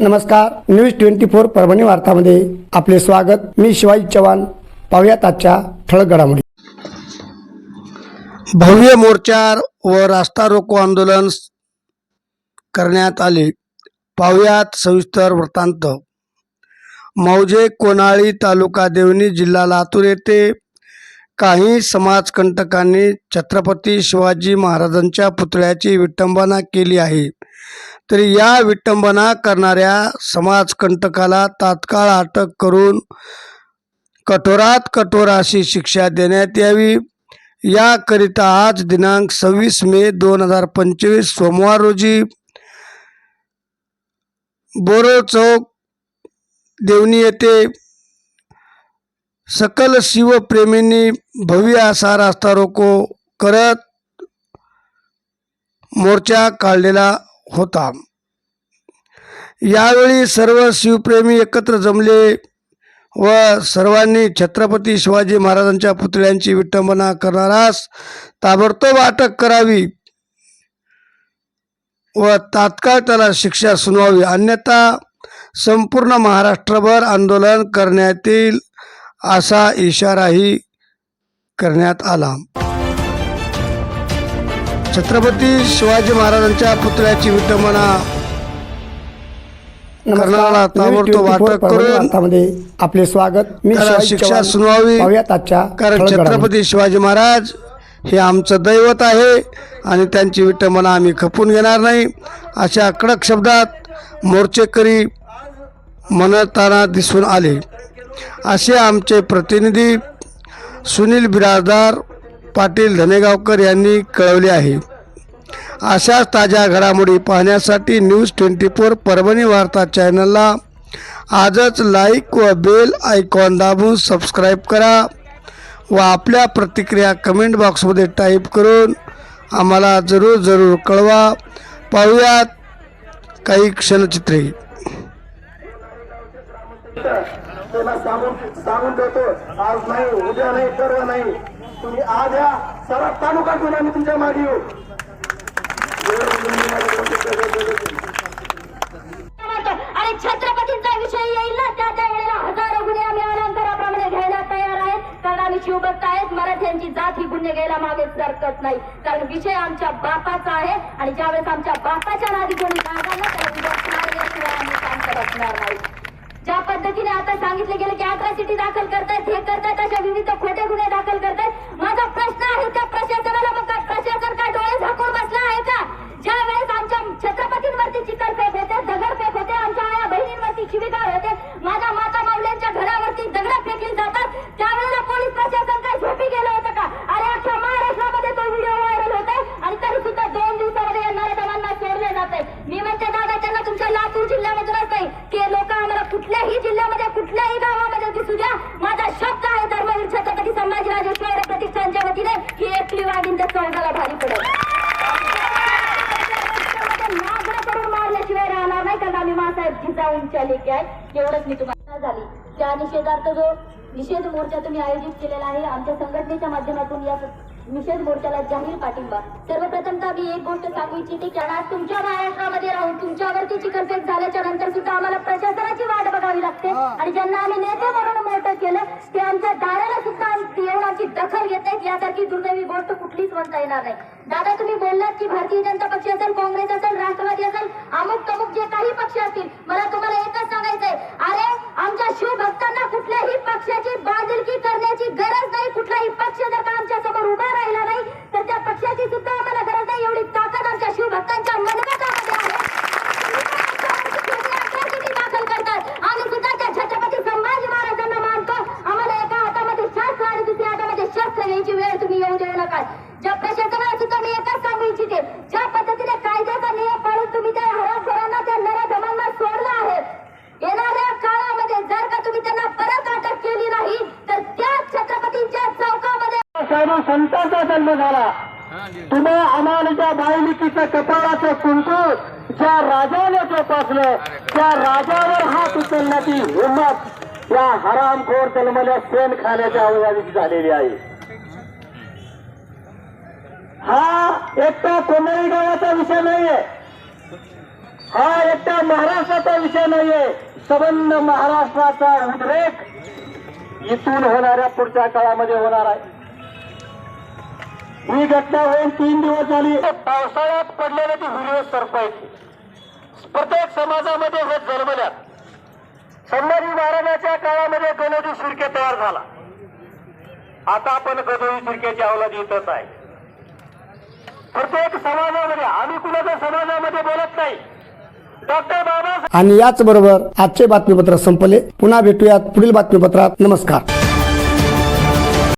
नमस्कार news twenty four Parbhani वार्तामध्ये आपले स्वागत. मी शिवाजी चव्हाण. पाहुयात आजच्या ठळक घडामोडी. भव्य मोर्चा व रास्ता रोको आंदोलन करण्यात आले. पाहुयात सविस्तर वृत्तांत. मौजे कोनाळी तालुका देवणी जिल्हा लातूर येथे काही समाजकंटकांनी छत्रपती शिवाजी महाराजांच्या पुतळ्याची विटंबना केली आहे. तरी या विटंबना करणाऱ्या समाजकंटकाला तात्काळ अटक करून कठोरात कठोर अशी शिक्षा देण्यात यावी. याकरिता आज दिनांक सव्वीस मे दोन हजार पंचवीस सोमवार रोजी बोरो चौक देवणी येथे सकल शिवप्रेमींनी भव्य असा रास्ता रोको करत मोर्चा काढलेला होता. यावेळी सर्व शिवप्रेमी एकत्र जमले व सर्वांनी छत्रपती शिवाजी महाराजांच्या पुतळ्यांची विटंबना करणारास ताबडतोब अटक करावी व तात्काळ त्याला शिक्षा सुनावी. अन्यथा संपूर्ण महाराष्ट्रभर आंदोलन करण्यात येईल असा इशाराही करण्यात आला. छत्रपती शिवाजी महाराजांच्या पुतळ्याची विटंबना ताबडतोब अटक करून आपले स्वागत. मी शिक्षा. सुनावी कारण. छत्रपती शिवाजी महाराज हे आमचं दैवत आहे आणि त्यांची विटंबना आम्ही खपून घेणार नाही. अशा कडक शब्दात मोर्चेकरी म्हणताना दिसून आले. असे आमचे प्रतिनिधी सुनील बिराजदार पाटील धनेगावकर यांनी कळवले आहे. अशाच ताज्या घडामोडी पाहण्यासाठी न्यूज ट्वेंटी फोर परभणी वार्ता चॅनलला आजच लाईक व बेल आयकॉन दाबून सबस्क्राईब करा व आपल्या प्रतिक्रिया कमेंट बॉक्समध्ये टाईप करून आम्हाला जरूर जरूर कळवा. पाहूयात काही क्षणचित्रे. त्याला सांगून सांगून देतो. आज नाही उद्या नाही परवा नाही. तुम्ही आज या सर्व तालुका घेऊन आम्ही तुमच्या मागे येऊ. आणि छत्रपतींचा विषय येईल ना? त्या त्या वेळेला हजारो गुन्हे आम्ही अलंकाराप्रमाणे घ्यायला तयार आहेत. कारण आम्ही शिवभक्त आहेत. मराठ्यांची जात ही गुन्हे घ्यायला मागे सरकत नाही. कारण विषय आमच्या बापाचा आहे. आणि ज्यावेळेस आमच्या बापाच्या नादी कोणी लागला त्याला आम्ही नाही. ज्या पद्धतीने आता सांगितले गेले की अट्रॉसिटी दाखल करतायत हे करतायत अशा विविध खोटे गुन्हे दाखल करतायत. माझा प्रश्न आहे त्या प्रशासनाला मग प्रशासन काय डोळे झाकून बसला आहे का ज्या वेळेस आमच्या छत्रपतींवरती चिकलफेक होते दगडफेक होते आमच्या आया बहिणींवरती शिविगाळ होते माझ्या माता माऊल्यांच्या घरावरती दगड फेकली जातात त्यावेळेला पोलीस प्रशासन काय झोपी गेलं होतं का अरे अख्ख्या महाराष्ट्रामध्ये तो व्हिडिओ व्हायरल होत आहे आणि तरी सुद्धा दोन दिवसामध्ये येणाऱ्या जवांना सोडले जात आहे मी म्हणते दादा त्यांना तुमच्या लातूर जिल्ह्यामधूनच नाही की लोक आम्हाला कुठल्याही जिल्ह्यामध्ये कुठल्याही गावामध्ये दिसू द्या. माझा शब्द आहे धर्मवीर छत्रपती संभाजीराजे शिवाय प्रतिष्ठानच्या वतीने ही एकटी वाघीन त्या चौघाला भारी पडेल. करून मारल्याशिवाय राहणार नाही कारण आम्ही मासाहेब जिजाऊंच्या लेखी आहे एवढंच मी तुम्हाला झाली. त्या निषेधार्थ जो निषेध मोर्चा तुम्ही आयोजित केलेला आहे आमच्या संघटनेच्या माध्यमातून या निषेध मोर्चाला जाहीर पाठिंबा. सर्वप्रथमतः मी एक गोष्ट सांगू इच्छिते की आज तुमच्या महाराष्ट्रामध्ये राहून तुमच्यावरती चिकनफेक झाल्याच्यानंतर सुद्धा आम्हाला प्रशासनाची वाट बघावी लागते. आणि ज्यांना आम्ही नेते म्हणून मोठं केलं ते आमच्या दाराला सुद्धा आमची दखल घेत नाहीत यासारखी दुर्दैवी गोष्ट कुठलीच म्हणता येणार नाही. दादा तुम्ही बोललात की भारतीय जनता पक्ष असेल काँग्रेस असेल राष्ट्रवादी असेल अमुक तमुक जे काही पक्ष असतील मला तुम्हाला एकच सांगायचंय अरे आमच्या शिवभक्तांना कुठल्याही पक्षाची बांधिलकी करण्याची गरज नाही कुठलाही पक्ष जर का आमच्यासमोर उभा राहिला नाही तर त्या पक्षाची सुद्धा आम्हाला गरज नाही एवढी ताकद आमच्या शिवभक्तांच्या मनगटामध्ये आहे atrocity दाखल करतात आम्ही सुद्धा त्या छत्रपती संभाजी महाराजांना मानतो आम्हाला एका हातामध्ये शास्त्र आणि दुसऱ्या हातामध्ये शस्त्र वेळ तुम्ही येऊ देऊ नका. ज्या प्रशासनाला सुद्धा मी एकच सांगू इच्छिते ज्या पद्धतीने कायद्याचा नियम पाळून तुम्ही त्या हरामखोरांना त्या नराधमांना सोडलं आहे. येणाऱ्या काळामध्ये जर का तुम्ही त्यांना परत अटक केली नाही तर त्याच छत्रपतींच्या चौकामध्ये साहेब संतांचा जन्म झाला. तुम्हा अमालीच्या बायलिकीचं कपाळाचं कुंकू ज्या राजाने जोपासलं त्या राजावर हात उचलण्याची हिंमत या हरामखोर जन्मल्या सेन खाण्याच्या अवयावीत झालेली आहे. हा एकटा कोमळी गावाचा विषय नाहीये. हा एकटा महाराष्ट्राचा विषय नाहीये. सबंध महाराष्ट्राचा उद्रेक इथून होणाऱ्या पुढच्या काळामध्ये होणार आहे. ही घटना होऊन तीन दिवस झाली. पावसाळ्यात पडलेले ती हिरवे सर्प आहेत. प्रत्येक समाजामध्ये हे जन्मल्यात. संभाजी महाराजांच्या काळामध्ये गणोजी शिर्के तयार झाला. आता आपण गणोजी शिर्केची अवलाद येतच आहे. प्रत्येक समाजामध्ये आम्ही कुणाच्या समाजामध्ये बोलत नाही. डॉक्टर बाबा आणि याच बरोबर आजचे बातमीपत्र संपले. पुन्हा भेटूयात पुढील बातमीपत्रात. नमस्कार.